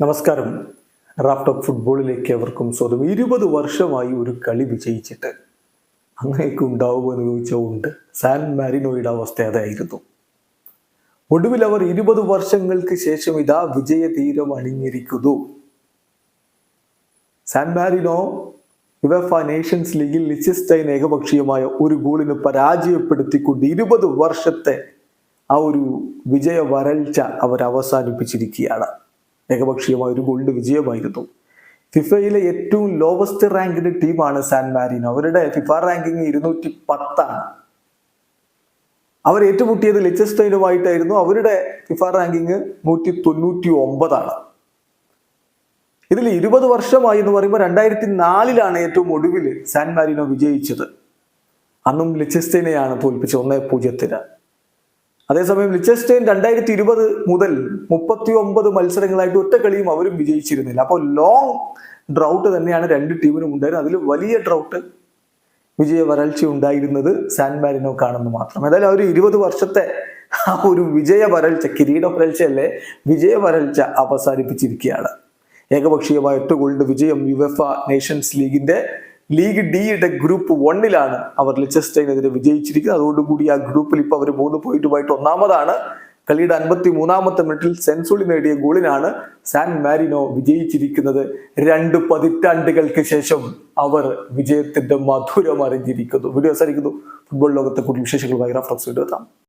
നമസ്കാരം. റാഫ്റ്റ് ഫുട്ബോളിലേക്ക് അവർക്കും സ്വന്തം ഇരുപത് വർഷമായി ഒരു കളി വിജയിച്ചിട്ട് അങ്ങനെയൊക്കെ ഉണ്ടാവുമെന്ന് ചോദിച്ചാൽ ഉണ്ട് സാൻ മാരിനോയുടെ അവസ്ഥ അതായിരുന്നു. ഒടുവിൽ അവർ ഇരുപത് വർഷങ്ങൾക്ക് ശേഷം ഇതാ വിജയ തീരം അണിഞ്ഞിരിക്കുന്നു. സാൻ മാരിനോ യുവഫ നേഷൻസ് ലീഗിൽ ലിച്ചിസ്റ്റൈൻ ഏകപക്ഷീയമായ ഒരു ഗോളിന് പരാജയപ്പെടുത്തിക്കൊണ്ട് ഇരുപത് വർഷത്തെ ആ ഒരു വിജയ വരൾച്ച അവർ അവസാനിപ്പിച്ചിരിക്കുകയാണ്. ഏകപക്ഷീയമായ ഒരു ഗോൾഡ് വിജയമായിരുന്നു. ഫിഫയിലെ ഏറ്റവും ലോവസ്റ്റ് റാങ്കിന്റെ ടീമാണ് സാൻ മാരിനോ. അവരുടെ ഫിഫ റാങ്കിങ് ഇരുന്നൂറ്റി പത്താണ് അവർ ഏറ്റുമുട്ടിയത് ലിച്ചസ്റ്റൈനുമായിട്ടായിരുന്നു അവരുടെ ഫിഫ റാങ്കിങ് നൂറ്റി തൊണ്ണൂറ്റി ഒമ്പതാണ് ഇതിൽ ഇരുപത് വർഷമായി എന്ന് പറയുമ്പോൾ രണ്ടായിരത്തി നാലിലാണ് ഏറ്റവും ഒടുവിൽ സാൻ മാരിനോ വിജയിച്ചത്. അന്നും ലിച്ചസ്റ്റൈനെയാണ് തോൽപ്പിച്ചത് ഒന്നേ പൂജ്യത്തിന്. അതേസമയം ലിച്ചസ്റ്റൈൻ രണ്ടായിരത്തി ഇരുപത് മുതൽ മുപ്പത്തി ഒമ്പത് മത്സരങ്ങളായിട്ട് ഒറ്റ കളിയും അവരും വിജയിച്ചിരുന്നില്ല. അപ്പോൾ ലോങ് ഡ്രൗട്ട് തന്നെയാണ് രണ്ട് ടീമിനും ഉണ്ടായിരുന്നത്. അതിൽ വലിയ ഡ്രൗട്ട് വിജയ വരൾച്ച ഉണ്ടായിരുന്നത് സാൻ മാരിനോക്കാണെന്ന് മാത്രം. ഏതായാലും അവർ ഇരുപത് വർഷത്തെ ആ ഒരു വിജയ വരൾച്ച കിരീട വരൾച്ചയല്ലേ? വിജയ വരൾച്ച അവസാനിപ്പിച്ചിരിക്കുകയാണ്. ഏകപക്ഷീയമായ ഒറ്റ ഗോളിന്റെ വിജയം യുവഫ നേഷൻസ് ലീഗിന്റെ ലീഗ് ഡിയുടെ ഗ്രൂപ്പ് വണ്ണിലാണ് അവർ ലെച്ചസ്റ്റൈനെതിരെ വിജയിച്ചിരിക്കുന്നത്. അതോടുകൂടി ആ ഗ്രൂപ്പിൽ ഇപ്പോൾ അവർ മൂന്ന് പോയിന്റുമായിട്ട് ഒന്നാമതാണ്. കളിയുടെ അൻപത്തി മൂന്നാമത്തെ മിനിറ്റിൽ സെൻസുളി നേടിയ ഗോളിനാണ് സാൻ മാരിനോ വിജയിച്ചിരിക്കുന്നത്. രണ്ട് പതിറ്റാണ്ടുകൾക്ക് ശേഷം അവർ വിജയത്തിന്റെ മധുരം അറിഞ്ഞിരിക്കുന്നു. വീഡിയോ അവസാനിക്കുന്നു. ഫുട്ബോൾ ലോകത്തെ കൂടുതൽ വിശേഷങ്ങളുമായി റഫറൻസ് വീഡിയോ എത്താം.